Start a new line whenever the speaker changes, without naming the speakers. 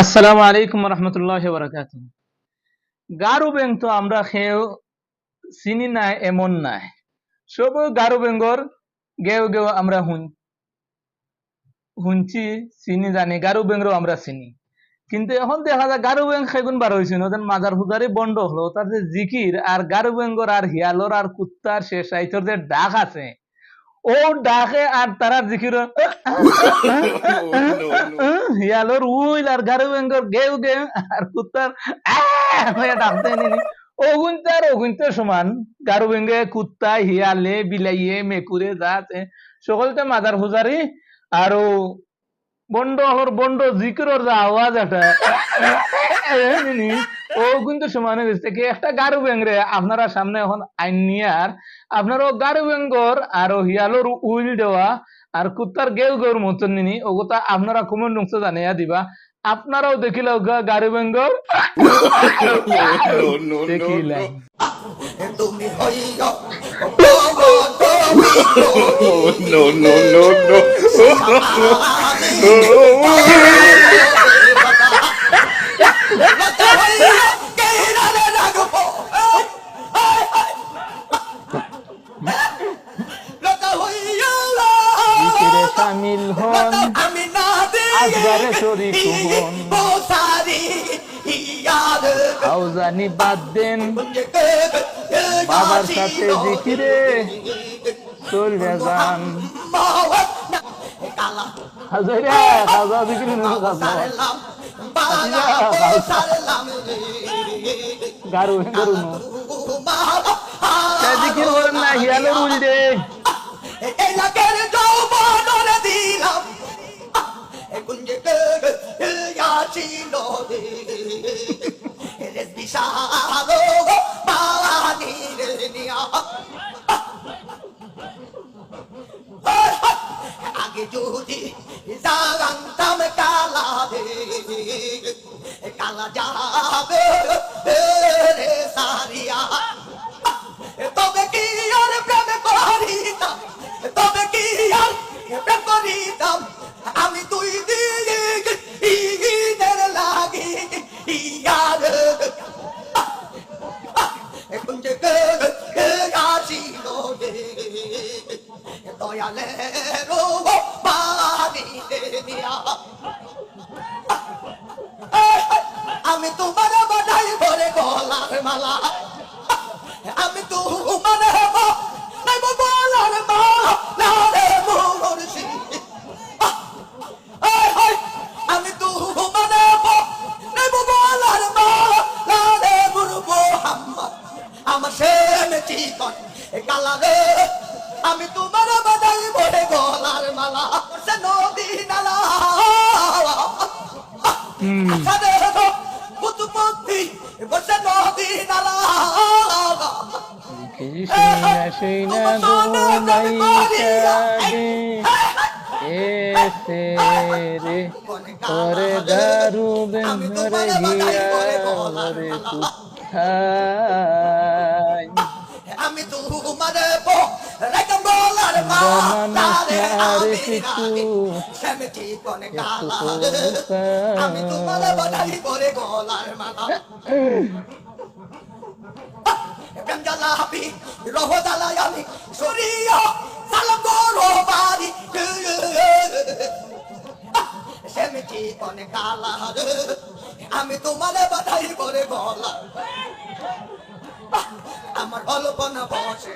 আসসালামু আলাইকুম রহমতুল্লাহ বরকাত গারু ব্যাং তো আমরা খেয়েও চিনি নাই, এমন নাই। সব গারু ব্যাঙ্গর গেও গেও আমরা হুন শুনছি চিনি জানি, গারু ব্যাংরও আমরা চিনি। কিন্তু এখন দেখা যায় গারু ব্যাং সেগুন বার হয়েছে ওদের মাজার হুজারি বন্ধ হলো, তার যে জিকির, আর গারু ব্যাঙ্গর আর হিয়ালর আর কুত্তার শেষ আইতর যে ডাক আছে ও ডাকে আর তারা জিকির হিয়ালোর উইল আর গারু ব্যাঙ্গর গেউ গেউ আর কুত্তার হয়ে ডাকতে নিনি ওগুনতে আর ওগুনতে সমান গারু ব্যাঙ্গে কুত্তা হিয়ালে বিলাইয়ে মেকুরে যাতে সকলতে মাদার হুজারি আরও বন্ড হর বন্ড জিকিরর যে আওয়াজ একটা ও কিন্তু সমানে গেছে কি? একটা গারু ব্যাংরে আপনারা সামনে এখন আইন নিয়ে আর আপনারও গারু ব্যাঙ্গর আর হিয়ালোর উইল দেওয়া আর কুত্তার গেউ গেউর মতন নিনি। ওগোতা আপনারা কমেন্ট বক্সে জানিয়া দিবা। আপনারাও দেখিলে গারু
তুমি হইয়া
no, no, no, no.
জিকিরে সামিল হন।
আমি না
আসগারে শরীক হন। আউজানি বাদ দেন। বাবার সাথে জিকিরে চলে যান হাজারে হাজার জিকির গারু গারু নো। জিকির করেন না হিয়ালের উল্টে।
এলাকার যদি জানতাম কালা দে, কালা যাবে রে সারিয়া। তবে কি আর প্রেম করিতাম? তবে কি আর প্রেম করিতাম? আমি তুই দিয়ে ঈদের লাগি, ইয়ার। কুঞ্জে আসিল দয়ালে রো পানি দিয়া আমি তোমার বাধাই ভরে গলার মালা। আমি তো মানে হব নাই বলার মা না রে মুর্শি আমি তো মানে হব নাই বলার মা না রে মুর আমার কালা রে আমি তোমার বাদাই বলে গলার মালা সে নদী নালা। সাদে হো কুতুপতি বসে নদী নালা।
কৃষ্ণ সেইনা ঘুমাইকাবে এসে রে করে দারু
আমি তোমার বো রাগম বলার মা তারে আমি তোমার আমি সরিয়া সালাম করো বাড়ি সেমটি কোনে কালা আমি বাধাই করে গলা আমার অল্পনা বসে।